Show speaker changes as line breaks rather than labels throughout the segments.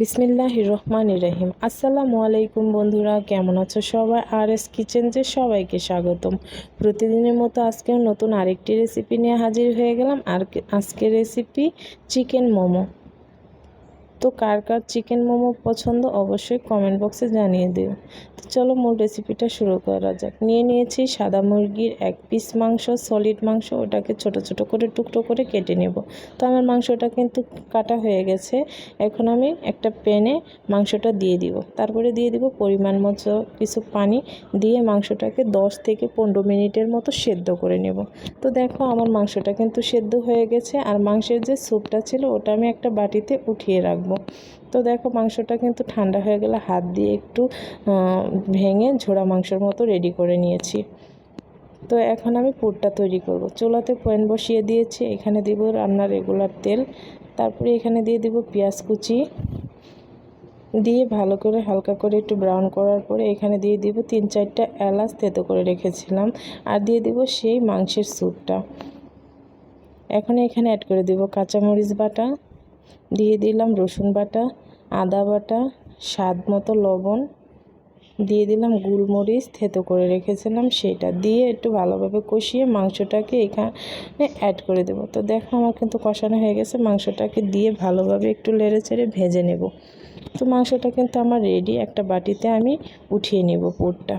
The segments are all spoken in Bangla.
বিসমিল্লাহ রহমান রহিম। আসসালামু আলাইকুম বন্ধুরা, কেমন আছো সবাই? আর এস কিচেন যে সবাইকে স্বাগতম। প্রতিদিনের মতো আজকেও নতুন আরেকটি রেসিপি নিয়ে হাজির হয়ে গেলাম। আর আজকের রেসিপি চিকেন মোমো। তো কার কার চিকেন মোমো পছন্দ অবশ্যই কমেন্ট বক্সে জানিয়ে দিও। তো চলো মূল রেসিপিটা শুরু করা যাক। নিয়ে নিয়েছি সাদা মুরগির এক পিস মাংস সলিড মাংস, ওটাকে ছোট ছোট করে টুকরো করে কেটে নেব। তো আমার মাংসটা কিন্তু কাটা হয়ে গেছে। এখন আমি একটা প্যানে মাংসটা দিয়ে দিব। তারপরে দিয়ে দিব পরিমাণ মতো কিছু পানি দিয়ে মাংসটাকে 10 থেকে পনেরো মিনিটের মতো সেদ্ধ করে নেব। তো দেখো আমার মাংসটা কিন্তু সেদ্ধ হয়ে গেছে। আর মাংসের যে স্যুপটা ছিল, ওটা আমি একটা বাটিতে উঠিয়ে রাখব। তো দেখো মাংসটা কিন্তু ঠান্ডা হয়ে গেলে হাত দিয়ে একটু ভেঙে ঝোড়া মাংসের মতো রেডি করে নিয়েছি। তো এখন আমি পুরটা তৈরি করব। চুলাতে প্যান বসিয়ে দিয়েছি, এখানে দিব রান্নার রেগুলার তেল, তারপরে এখানে দিয়ে দিব পেঁয়াজ কুচি। দিয়ে ভালো করে হালকা করে একটু ব্রাউন করার পরে এখানে দিয়ে দিব তিন চারটা এলাচ তেতো করে রেখেছিলাম, আর দিয়ে দিব সেই মাংসের স্যুপটা। এখন এখানে অ্যাড করে দিব কাঁচামরিচ বাটা দিয়ে দিলাম রসুন বাটা, আদা বাটা, স্বাদ মতো লবণ। দিয়ে দিলাম গোলমরিচ, থেতো করে রেখেছিলাম সেটা দিয়ে একটু ভালোভাবে কষিয়ে মাংসটাকে এখানে অ্যাড করে দেব। তো দেখো আমার কিন্তু কষানো হয়ে গেছে, মাংসটাকে দিয়ে ভালোভাবে একটু লেড়ে চেড়ে ভেজে নেব। তো মাংসটা কিন্তু আমার রেডি একটা বাটিতে আমি উঠিয়ে নেব পুরটা।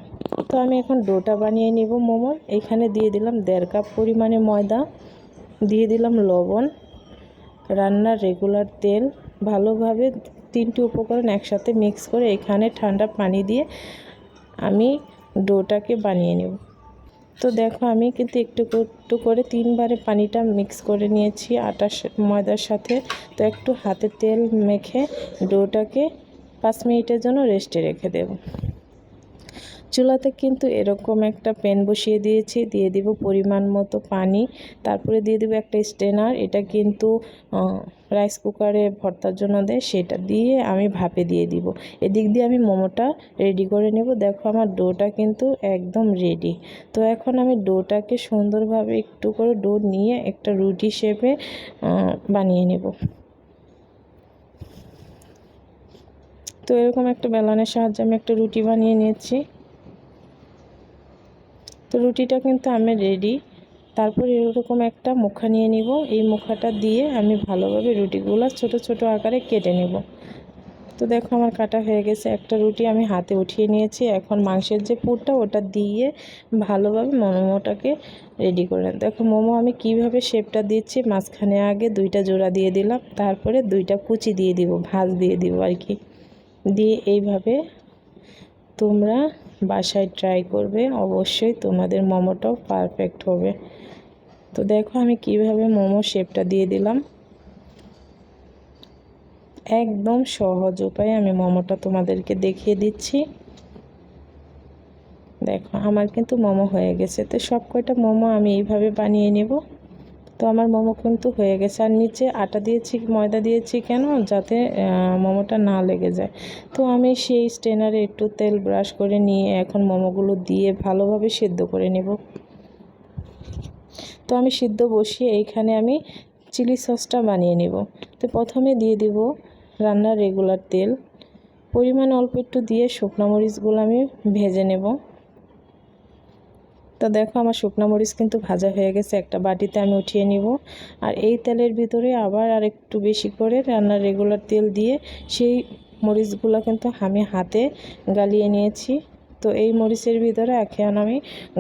তো আমি এখন ডোটা বানিয়ে নেব মোমো। এখানে দিয়ে দিলাম দেড় কাপ পরিমাণে ময়দা, দিয়ে দিলাম লবণ। রান্নার রেগুলার তেল ভালোভাবে তিনটি উপকরণ একসাথে মিক্স করে এখানে ঠান্ডা পানি দিয়ে আমি ডোটাকে বানিয়ে নেব। তো দেখো আমি কিন্তু একটু একটু করে তিনবারে পানিটা মিক্স করে নিয়েছি আটার ময়দার সাথে। তো একটু হাতে তেল মেখে ডোটাকে পাঁচ মিনিটের জন্য রেস্টে রেখে দেব। চুলাতে কিন্তু এরকম একটা প্যান বসিয়ে দিয়েছি। দিয়ে দিব পরিমাণ মতো পানি। তারপরে দিয়ে দেবো একটা স্টেনার এটা কিন্তু রাইস কুকারে ভর্তার জন্য দেয়। সেটা দিয়ে আমি ভাপে দিয়ে দিব। এদিক দিয়ে আমি মোমোটা রেডি করে নেব। দেখো আমার ডোটা কিন্তু একদম রেডি। তো এখন আমি ডোটাকে সুন্দরভাবে একটু করে ডো নিয়ে একটা রুটি শেপে বানিয়ে নেব। তো এরকম একটা বেলানের সাহায্যে আমি একটা রুটি বানিয়ে নিয়েছি। তো রুটিটা কিন্তু আমি রেডি তারপর এরকম একটা মুখা নিয়ে নিব। এই মুখাটা দিয়ে আমি ভালোভাবে রুটিগুলো ছোট ছোট আকারে কেটে নেব। তো দেখো আমার কাটা হয়ে গেছে। একটা রুটি আমি হাতে উঠিয়ে নিয়েছি। এখন মাংসের যে পুরটা ওটা দিয়ে ভালোভাবে মোমোটাকে রেডি করে দেখো মোমো আমি কীভাবে শেপটা দিচ্ছি, মাঝখানে আগে দুইটা জোড়া দিয়ে দিলাম। তারপরে দুইটা কুচি দিয়ে দিব, ভাজ দিয়ে দিব আর কি। দিয়ে এইভাবে তোমরা বাসায় ট্রাই করবে, অবশ্যই তোমাদের মোমোটাও পারফেক্ট হবে। তো দেখো আমি কীভাবে মোমো শেপটা দিয়ে দিলাম। একদম সহজ উপায়ে আমি মোমোটা তোমাদেরকে দেখিয়ে দিচ্ছি। দেখো, আমার কিন্তু মোমো হয়ে গেছে। তো সব কয়টা মোমো আমি এইভাবে বানিয়ে নেব। তো আমার মোমো কিন্তু হয়ে গেছে। আর নিচে আটা দিয়েছি, ময়দা দিয়েছি কেন? যাতে মোমোটা না লেগে যায়। তো আমি সেই স্টেনারে একটু তেল ব্রাশ করে নিয়ে এখন মোমোগুলো দিয়ে ভালোভাবে সেদ্ধ করে নেব। তো আমি সিদ্ধ বসিয়ে এইখানে আমি চিলি সসটা বানিয়ে নেব। তো প্রথমে দিয়ে দিব রান্নার রেগুলার তেল। পরিমাণ অল্প একটু দিয়ে শুকনো মরিচগুলো আমি ভেজে নেব। তো দেখো, আমার শুকনো মরিচ কিন্তু ভাজা হয়ে গেছে। একটা বাটিতে আমি উঠিয়ে নিব। আর এই তেলের ভিতরে আবার আর একটু বেশি করে রান্নার রেগুলার তেল দিয়ে সেই মরিচগুলো কিন্তু আমি হাতে গালিয়ে নিয়েছি। তো এই মরিচের ভিতরে এখন আমি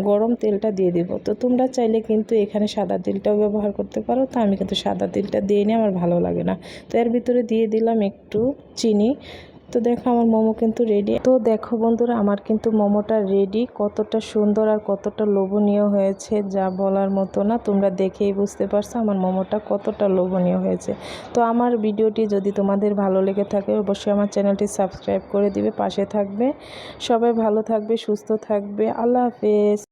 গরম তেলটা দিয়ে দিব। তো তোমরা চাইলে কিন্তু এখানে সাদা তেলটাও ব্যবহার করতে পারো। তো আমি কিন্তু সাদা তেলটা দিয়ে নিয়ে আমার ভালো লাগে না। তো এর ভিতরে দিয়ে দিলাম একটু চিনি। তো দেখো আমার মোমো কিন্তু রেডি তো দেখো বন্ধুরা, আমার কিন্তু মোমোটা রেডি কতটা সুন্দর আর কতটা লোভনীয় হয়েছে, যা বলার মতো না। তোমরা দেখেই বুঝতে পারছ আমার মোমোটা কতটা লোভনীয় হয়েছে। তো আমার ভিডিওটি যদি তোমাদের ভালো লেগে থাকে, অবশ্যই আমার চ্যানেলটি সাবস্ক্রাইব করে দিবে, পাশে থাকবে। সবাই ভালো থাকবে, সুস্থ থাকবে। আল্লাহ হাফেজ।